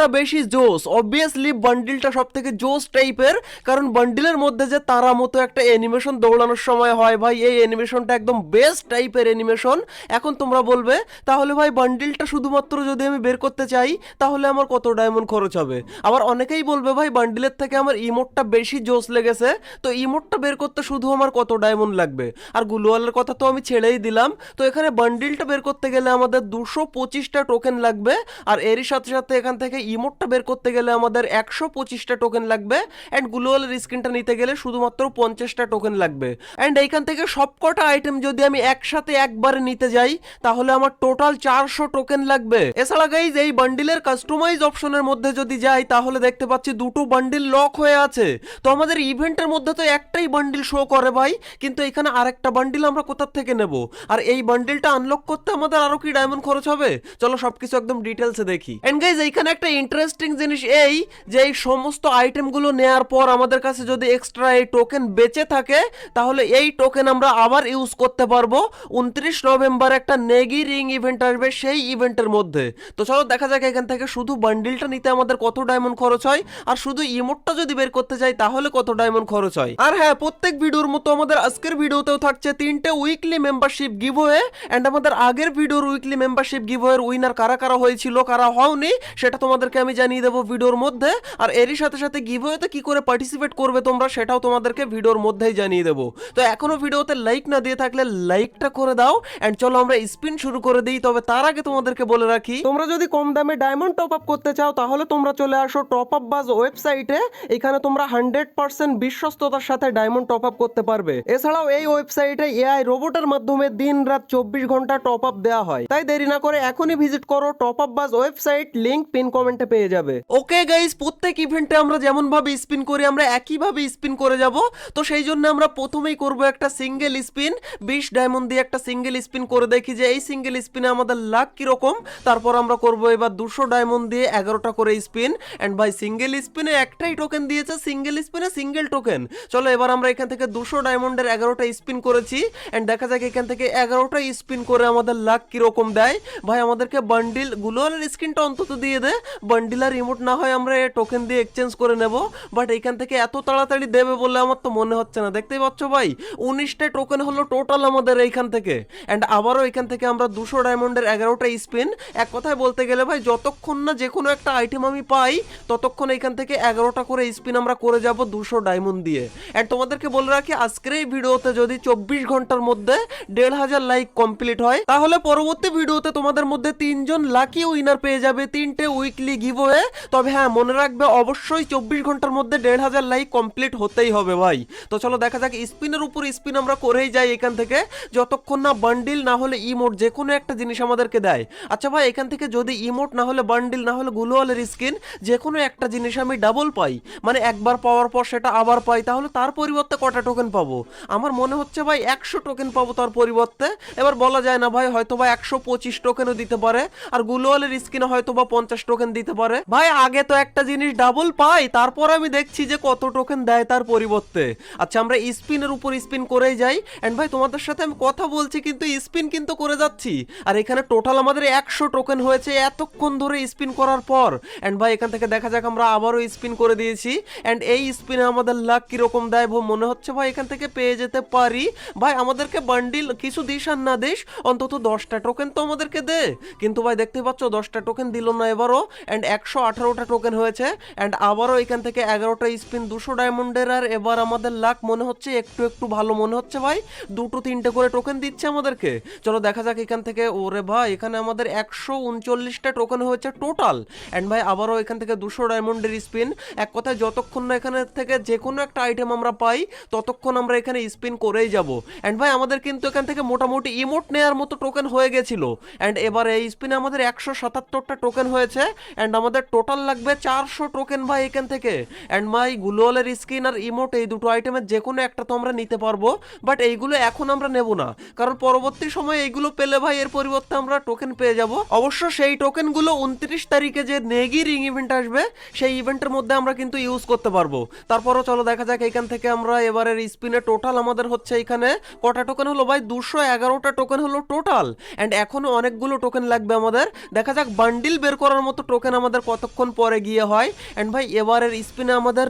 ইমোটটা বেশি জোস অবভিয়াসলি বান্ডিলটা সব থেকে জোস টাইপের কারণ বান্ডিলের মধ্যে যে তারা মতো একটা অ্যানিমেশন দৌড়ানোর সময় হয়, ভাই, এই অ্যানিমেশনটা একদম বেস্ট টাইপের অ্যানিমেশন এখন তোমরা বলবে, তাহলে ভাই বান্ডিলটা শুধুমাত্র যদি আমি বের করতে চাই, তাহলে আমার কত ডায়মন্ড খরচ হবে? আবার অনেকেই বলবে, ভাই বান্ডিলের থেকে আমার ইমোটটা বেশি জোস লেগেছে, তো ইমোটটা বের করতে শুধু আমার কত ডায়মন্ড লাগবে? আর গুলোয়ালের কথা তো আমি ছেড়েই দিলাম। তো এখানে বান্ডিলটা বের করতে গেলে আমাদের দুশো পঁচিশটা টোকেন লাগবে, আর এরই সাথে সাথে এখান থেকে ইমোটটা বের করতে গেলে আমাদের একশো পঁচিশটা টোকেন লাগবে অ্যান্ড গ্লোয়ালের স্ক্রিনটা নিতে গেলে শুধুমাত্র পঞ্চাশটা টোকেন লাগবে। অ্যান্ড এইখান থেকে সবকটা আইটেম যদি আমি একসাথে একবারে নিতে যাই, তাহলে আমার টোটাল চারশো টোকেন লাগবে। এছাড়া গাইজ এই বান্ডিলের কাস্টমাইজ অপশনের মধ্যে যদি যাই, তাহলে দেখতে পাচ্ছি দুটো বান্ডিল লক হয়ে আছে। তো আমাদের ইভেন্টের মধ্যে তো একটাই বান্ডিল শো করে ভাই, কিন্তু এখানে আরেকটা বান্ডিল আমরা কোথা থেকে নেব? আর এই বান্ডিলটা আনলক করতে আমাদের আরও কি ডায়মন্ড খরচ হবে? চলো সবকিছু একদম ডিটেলসে দেখি। এন্ড গাইজ এইখানে একটা ইন্টারেস্টিং জিনিস এই যে এই সমস্ত আইটেমগুলো নেয়ার পর আমাদের কাছে যদি এক্সট্রা এই টোকেন বেঁচে থাকে, তাহলে এই টোকেন আমরা আবার ইউজ করতে পারব। উনত্রিশ নভেম্বর একটা নেগি রিং ইভেন্ট আসবে সেই ইভেন্টের মধ্যে। তো চলো দেখা যাক এখান থেকে শুধু বান্ডিলটা নিতে আমাদের কত ডায়মন্ড খরচ হয়, আর শুধু ইমোটটা যদি বের করতে চাই, তাহলে কত ডায়মন্ড খরচ হয়? আর হ্যাঁ প্রত্যেক ভিডিওর মতো আমাদের আজকের ভিডিওতেও থাকছে তিনটে উইকলি মেম্বারশিপ গিভওয়ে অ্যান্ড আমাদের আগের ভিডিওর উইকলি মেম্বারশিপ গিভওয়ের উইনার কারা কারা হয়েছিল, কারা হওনি, সেটা তোমাদেরকে আমি জানিয়ে দেবো ভিডিওর মধ্যে, আর এরই সাথে সাথে গিভওয়েতে কি করে পার্টিসিপেট করবে তোমরা সেটাও তোমাদেরকে ভিডিওর মধ্যেই জানিয়ে দেবো। তো এখনও ভিডিওতে লাইক না দিয়ে থাকলে লাইকটা করে দাও এন্ড চলো আমরা স্পিন শুরু করে দিই, তবে তার আগে তোমাদেরকে বলে রাখি, তোমরা যদি কম দামে ডায়মন্ড টপ আপ করতে চাও, তাহলে তোমরা চলে আসো টপ আপ বাজ ওয়েবসাইটে এখানে তোমরা হান্ড্রেড পার্সেন্ট বিশ্বস্ততার সাথে ডায়মন্ড টপ আপ করতে পারবে। এছাড়াও এই ওয়েবসাইটে এআই রোবটের মাধ্যমে দিন রাত চব্বিশ ঘণ্টা টপ আপ দেওয়া হয়। তাই দেরি না করে এখনই ভিজিট করো top up Baaz website link pin কমেন্টে পেয়ে যাবে। ওকে গাইস প্রত্যেক ইভেন্টে আমরা যেমন ভাবে স্পিন করি, আমরা একই ভাবে স্পিন করে যাব। তো সেই জন্য আমরা প্রথমেই করব একটা সিঙ্গেল স্পিন বিশ ডায়মন্ড দিয়ে একটা সিঙ্গেল স্পিন করে দেখি যে এই সিঙ্গেল স্পিনে আমাদের লাখ কীরকম। তারপর আমরা করব এবার দুশো ডায়মন্ড দিয়ে এগারোটা করে স্পিন অ্যান্ড ভাই সিঙ্গেল স্পিনে একটাই টোকেন দিয়েছে সিঙ্গেল স্পিনে সিঙ্গেল টোকেন চলো এবার আমরা এখান থেকে দুশো ডায়মন্ডের এগারোটা স্পিন করেছি। অ্যান্ড দেখা যাক এখান থেকে এগারোটা স্পিন করে আমাদের লাখ কীরকম দেয়। ভাই, আমাদেরকে বান্ডিল গুলোয়ালের স্ক্রিনটা অন্তত দিয়ে দে। বান্ডিল আর রিমোট না হয় আমরা টোকেন দিয়ে এক্সচেঞ্জ করে নেব বাট এখান থেকে এত তাড়াতাড়ি দেবে বলে আমার তো মনে হচ্ছে না। দেখতেই পাচ্ছ ভাই, উনিশটা টোকেন হলো টোটাল আমাদের এইখান থেকে। অ্যান্ড আবারও এখান থেকে আমরা দুশো ডায়মন্ডের এগারোটা স্পিন এক কথায় বলতে গেলে ভাই, যতক্ষণ না যে কোনো একটা আইটেম আমি পাই, ততক্ষণ এখান থেকে এগারোটা করে স্পিন আমরা করে যাব দুশো ডায়মন্ড দিয়ে। অ্যান্ড তোমাদেরকে বলে রাখি, আজকের এই ভিডিওতে যদি চব্বিশ ঘণ্টার মধ্যে দেড় হাজার লাইক কমপ্লিট হয়, তাহলে পরবর্তী ভিডিওতে তোমাদের মধ্যে তিনজন লাকি উইনার পেয়ে যাবে। তিনটে উইকলি গিভওয়ে তবে হ্যাঁ মনে রাখবে অবশ্যই চব্বিশ ঘণ্টার মধ্যে দেড় হাজার লাইক কমপ্লিট হতেই হবে ভাই। তো চলো দেখা যাক, স্পিনের উপর স্পিন আমরা করেই যাই এখান থেকে। যতক্ষণ না বান্ডিল না হলে ইমোট যে কোনো একটা জিনিস আমাদেরকে দেয়। আচ্ছা ভাই, এখান থেকে যদি ইমোট না হলে বান্ডিল না হলে গুলোয়ালের স্কিন যে কোনো একটা জিনিস আমি ডাবল পাই। মানে একবার পাওয়ার পর সেটা আবার পাই, তাহলে তার পরিবর্তে কটা টোকেন পাবো? আমার মনে হচ্ছে ভাই, একশো টোকেন পাবো তার পরিবর্তে। এবার বলা যায় না ভাই হয়তো বা একশো পঁচিশ টোকেনও দিতে পারে, আর গুলোয়ালের স্কিনে হয়তো বা পঞ্চাশ টোকেন দিতে পারে? ভাই, আগে তো একটা জিনিস ডাবল পাই, তারপর আমি দেখছি যে কত টোকেন দেয় তার পরিবর্তে। আচ্ছা আমরা স্পিনের উপর স্পিন করেই যাই। এন্ড ভাই, তোমাদের সাথে আমি কথা বলছি, কিন্তু স্পিন কিন্তু করে যাচ্ছি। আর এখানে টোটাল আমাদের একশো টোকেন হয়েছে এতক্ষণ ধরে স্পিন করার পর। এন্ড ভাই, এখান থেকে দেখা যাক আমরা আবারও স্পিন করে দিয়েছি। এন্ড এই স্পিনে আমাদের লাখ কীরকম দেয় মনে হচ্ছে ভাই, এখান থেকে পেয়ে যেতে পারি। ভাই, আমাদেরকে বান্ডিল কিছু দিস আর না দিস, অন্তত দশটা টোকেন তো আমাদেরকে দে। কিন্তু ভাই, দেখতে পাচ্ছ, দশটা টোকেন দিল না এবারও। অ্যান্ড একশো আঠারোটা টোকেন হয়েছে অ্যান্ড আবারও এখান থেকে এগারোটা স্পিন দুশো ডায়মন্ডের আর এবার আমাদের লাখ মনে হচ্ছে একটু একটু ভালো মনে হচ্ছে ভাই। দুটো তিনটে করে টোকেন দিচ্ছে আমাদেরকে। চলো দেখা যাক এখান থেকে, ওরে ভাই, এখানে আমাদের একশো উনচল্লিশটা টোকেন হয়েছে টোটাল অ্যান্ড ভাই, আবারও এখান থেকে দুশো ডায়মন্ডের স্পিন এক কথায় যতক্ষণ না এখানে থেকে যে কোনো একটা আইটেম আমরা পাই, ততক্ষণ আমরা এখানে স্পিন করেই যাব। অ্যান্ড ভাই, আমাদের কিন্তু এখান থেকে মোটামুটি ইমোট নেওয়ার মতো টোকেন হয়ে গেছিল। অ্যান্ড এবার এই স্পিনে আমাদের একশো সাতাত্তরটা টোকেন হয়েছে। অ্যান্ড আমাদের টোটাল লাগবে চারশো টোকেন ভাই এখান থেকে। অ্যান্ড ভাই গুলোয়ালের স্কিন আর ইমোট এই দুটো আইটেমের যে কোনো একটা তো আমরা নিতে পারব বাট এইগুলো এখন আমরা নেব না। কারণ পরবর্তী সময় এইগুলো পেলে ভাই এর পরিবর্তে আমরা টোকেন পেয়ে যাব। অবশ্য সেই টোকেনগুলো উনত্রিশ তারিখে যে নেগি রিং ইভেন্ট আসবে, সেই ইভেন্টের মধ্যে আমরা কিন্তু ইউজ করতে পারব। তারপরও চলো দেখা যাক, এখান থেকে আমরা এবারের স্পিনে টোটাল আমাদের হচ্ছে এখানে কটা টোকেন হলো ভাই? দুশো এগারোটা টোকেন হলো টোটাল অ্যান্ড এখনও অনেকগুলো টোকেন লাগবে আমাদের। দেখা যাক বান্ডিল বের করার মতো টোকেন টোকেন আমাদের কতক্ষণ পরে গিয়ে হয়? অ্যান্ড ভাই, এবারের স্পিনে আমাদের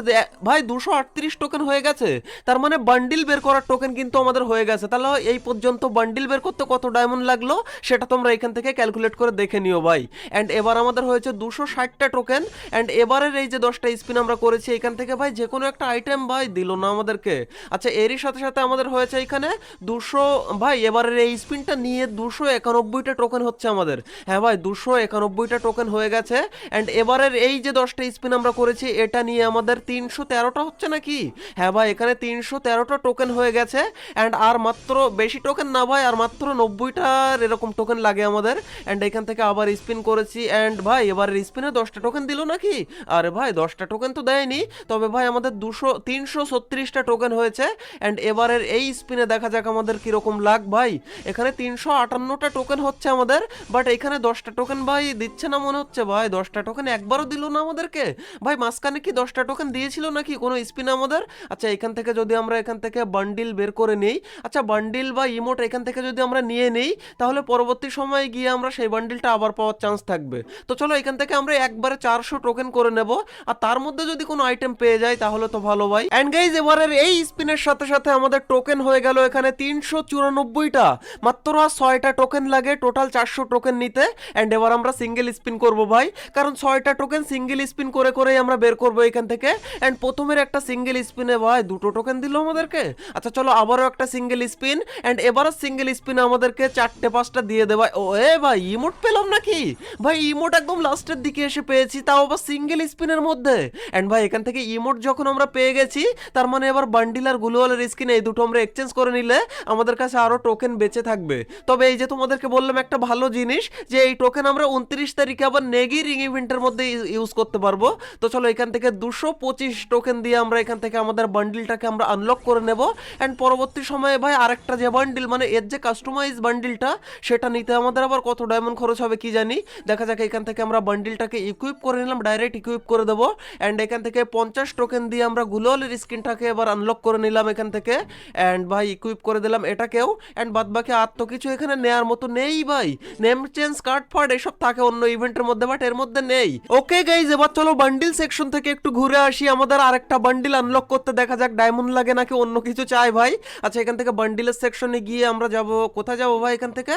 ভাই, দুশো আটত্রিশ টোকেন হয়ে গেছে। তার মানে বান্ডিল বের করার টোকেন কিন্তু আমাদের হয়ে গেছে। তাহলে এই পর্যন্ত বান্ডিল বের করতে কত ডায়মন্ড লাগল? সেটা তোমরা এখান থেকে ক্যালকুলেট করে দেখে নিও ভাই। অ্যান্ড এবার আমাদের হয়েছে দুশো ষাটটা টোকেন অ্যান্ড এবারের এই যে দশটা স্পিন আমরা করেছি এখান থেকে ভাই যে কোনো একটা আইটেম ভাই দিল না আমাদেরকে। আচ্ছা এরই সাথে সাথে আমাদের হয়েছে এখানে দুশো, ভাই, এবারের এই স্পিনটা নিয়ে দুশো একানব্বইটা টোকেন হচ্ছে আমাদের। হ্যাঁ ভাই, দুশো একানব্বইটা টোকেন হয়ে গেছে। অ্যান্ড এবারের এই যে দশটা স্পিন আমরা করেছি, এটা নিয়ে আমাদের তিনশো তেরোটা হচ্ছে নাকি? হ্যাঁ ভাই, এখানে তিনশো তেরোটা টোকেন হয়ে গেছে। অ্যান্ড আর মাত্র বেশি টোকেন না ভাই, আর মাত্র নব্বইটার এরকম টোকেন লাগে আমাদের। অ্যান্ড এখান থেকে আবার স্পিন করেছি। অ্যান্ড ভাই, এবারের স্পিনে দশটা টোকেন দিল নাকি? আরে ভাই, দশটা টোকেন তো দেয়নি। তবে ভাই, আমাদের দুশো, তিনশো ছত্রিশটা টোকেন হয়েছে। অ্যান্ড এবারের এই স্পিনে দেখা যাক আমাদের কীরকম লাগ ভাই। এখানে তিনশো আটান্নটা টোকেন হচ্ছে আমাদের। বাট এখানে দশটা টোকেন ভাই দিচ্ছে না মনে হচ্ছে ভাই? দশটা টোকেন একবারও দিল না আমাদেরকে? ভাই, মাঝখানে কি দশটা টোকেন দিয়েছিল নাকি কোনো স্পিন আমাদের? আচ্ছা এখান থেকে যদি আমরা এখান থেকে বান্ডিল বের করে নিই আচ্ছা বান্ডিল বা ইমোট এখান থেকে যদি আমরা নিয়ে নিই, তাহলে পরবর্তী সময়ে গিয়ে আমরা সেই বান্ডিলটা আবার পাওয়ার চান্স থাকবে। তো চলো, এখান থেকে আমরা একবারে চারশো টোকেন করে নেব। আর তার মধ্যে যদি কোনো আইটেম পেয়ে যাই তাহলে তো ভালো ভাই। অ্যান্ড গাইজ এবারের এই স্পিনের সাথে সাথে আমাদের টোকেন হয়ে গেল এখানে তিনশো চুরানব্বইটা। মাত্র আর ছয়টা টোকেন লাগে টোটাল চারশো টোকেন নিতে। অ্যান্ড এবার আমরা সিঙ্গেল স্পিন করব ভাই। কারণ ছয়টা টোকেন সিঙ্গেল স্পিন করে করেই আমরা বের করব এখান থেকে। অ্যান্ড প্রথমের একটা সিঙ্গেল স্পিনে ভাই দুটো টোকেন দিল আমাদেরকে। আচ্ছা চলো আবারও একটা সিঙ্গেল স্পিন অ্যান্ড এবারও সিঙ্গেল স্পিনে আমাদেরকে চারটে, পাঁচটা দিয়ে দেওয়া। ও, এ ভাই ইমোট পেলাম নাকি? ভাই ইমোট একদম লাস্টের দিকে এসে পেয়েছি, তাও আবার সিঙ্গেল স্পিনের মধ্যে। অ্যান্ড ভাই, এখান থেকে ইমোট যখন আমরা পেয়ে গেছি, তার মানে এবার বান্ডিল আর গ্লুয়ালের স্কিন এই দুটো আমরা এক্সচেঞ্জ করে নিলে আমাদের কাছে আরও টোকেন বেঁচে থাকবে। তবে এই যে তোমাদেরকে বললাম একটা ভালো জিনিস, যে এই টোকেন আমরা উনত্রিশ তারিখে আবার নেগি রিং ইভেন্টের মধ্যে ইউজ করতে পারব। তো চলো এখান থেকে দুশো পঁচিশ টোকেন দিয়ে আমরা এখান থেকে আমাদের বান্ডিলটাকে আমরা আনলক করে নেব। অ্যান্ড পরবর্তী সময়ে ভাই, আরেকটা যে বান্ডিল মানে এর যে কাস্টমাইজ বান্ডিলটা সেটা নিতে আমাদের আবার কত ডায়মন্ড খরচ হবে কি জানি। দেখা যাক এখান থেকে আমরা বান্ডিলটাকে ইকুইপ করে নিলাম ডাইরেক্ট ইকুইপ করে দেবো। অ্যান্ড এখান থেকে পঞ্চাশ টোকেন দিয়ে আমরা গুলোলের স্ক্রিনটাকে এবার আনলক করে নিলাম এখান থেকে। অ্যান্ড ভাই ইকুইপ করে দিলাম এটাকেও। অ্যান্ড বাদ বাকি আর তো কিছু এখানে নেয়ার মতো নেই ভাই। নেম চেঞ্জ কার্ড ফার্ড এসব থাকে অন্য ইভেন্টের মধ্যে বাট এর মধ্যে নেই। ওকে গাইজ এবার চলো বান্ডিল সেকশন থেকে একটু ঘুরে আসি। আমাদের আরেকটা বান্ডিল আনলক করতে দেখা যাক ডায়মন্ড লাগে নাকি অন্য কিছু চাই ভাই? আচ্ছা এখান থেকে বান্ডিলের সেকশনে গিয়ে আমরা যাব। কোথায় যাব ভাই এখান থেকে?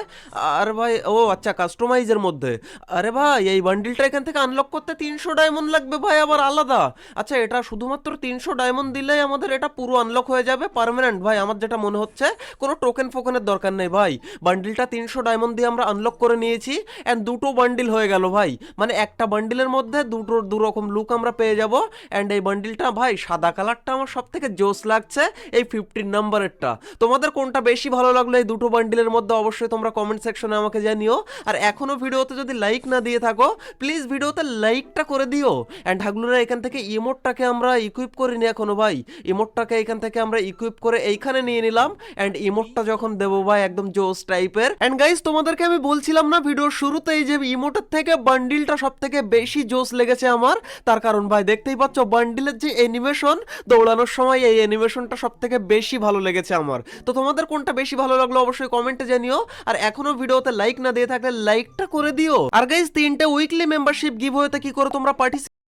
আর ভাই, ও আচ্ছা কাস্টমাইজের মধ্যে। আরে ভাই, এই বান্ডিলটা এখান থেকে আনলক করতে তিনশো ডায়মন্ড লাগবে ভাই, আবার আলাদা। আচ্ছা এটা শুধুমাত্র তিনশো ডায়মন্ড দিলেই আমাদের এটা পুরো আনলক হয়ে যাবে পারমানেন্ট ভাই, আমার যেটা মনে হচ্ছে, কোনো টোকেন ফোকেনের দরকার নেই ভাই। বান্ডিলটা তিনশো ডায়মন্ড দিয়ে আমরা আনলক করে নিয়েছি অ্যান্ড দুটো বান্ডিল হয়ে গেল ভাই। মানে একটা বান্ডিলের মধ্যে দুটো দু রকম লুক আমরা পেয়ে যাব। অ্যান্ড এই বান্ডিলটা ভাই, সাদা কালারটা আমার সব থেকে জোস লাগছে এই ফিফটিন নাম্বারেরটা তোমাদের কোনটা বেশি ভালো লাগল এই দুটো বান্ডিলের মধ্যে অবশ্যই তোমরা কমেন্ট সেকশনে আমাকে জানিও। আর এখনও ভিডিওতে যদি লাইক না দিয়ে থাকো প্লিজ ভিডিওতে লাইকটা করে দিও। অ্যান্ড হাগলুরা, এখান থেকে ইমোটটাকে আমরা ইকুইপ করে নিই এখনও ভাই। ইমোটটাকে এখান থেকে আমরা ইকুইপ করে এইখানে নিয়ে নিলাম। অ্যান্ড ইমোটটা যখন দেবো ভাই, একদম জোস টাইপের অ্যান্ড গাইস তোমাদেরকে আমি বলছিলাম না ভিডিওর শুরুতেই যে ইমোটের থেকে বান্ডিলটা সব থেকে বেশি জোস লেগেছে আমার। তার কারণ ভাই, দেখতেই পাচ্ছ, বান্ডিলের যে অ্যানিমেশন দৌড়ানোর সময় এই অ্যানিমেশনটা সব থেকে বেশি ভালো লেগেছে আমার। তো তোমাদের কোনটা বেশি ভালো লাগল অবশ্যই কমেন্টে জানিও। আর এখনও ভিডিওতে লাইক না দিয়ে থাকলে লাইকটা করে দিও। আর গাইজ তিনটে উইকলি মেম্বারশিপ গিভ হয়েতে কি করে তোমরা পার্টিসিপেট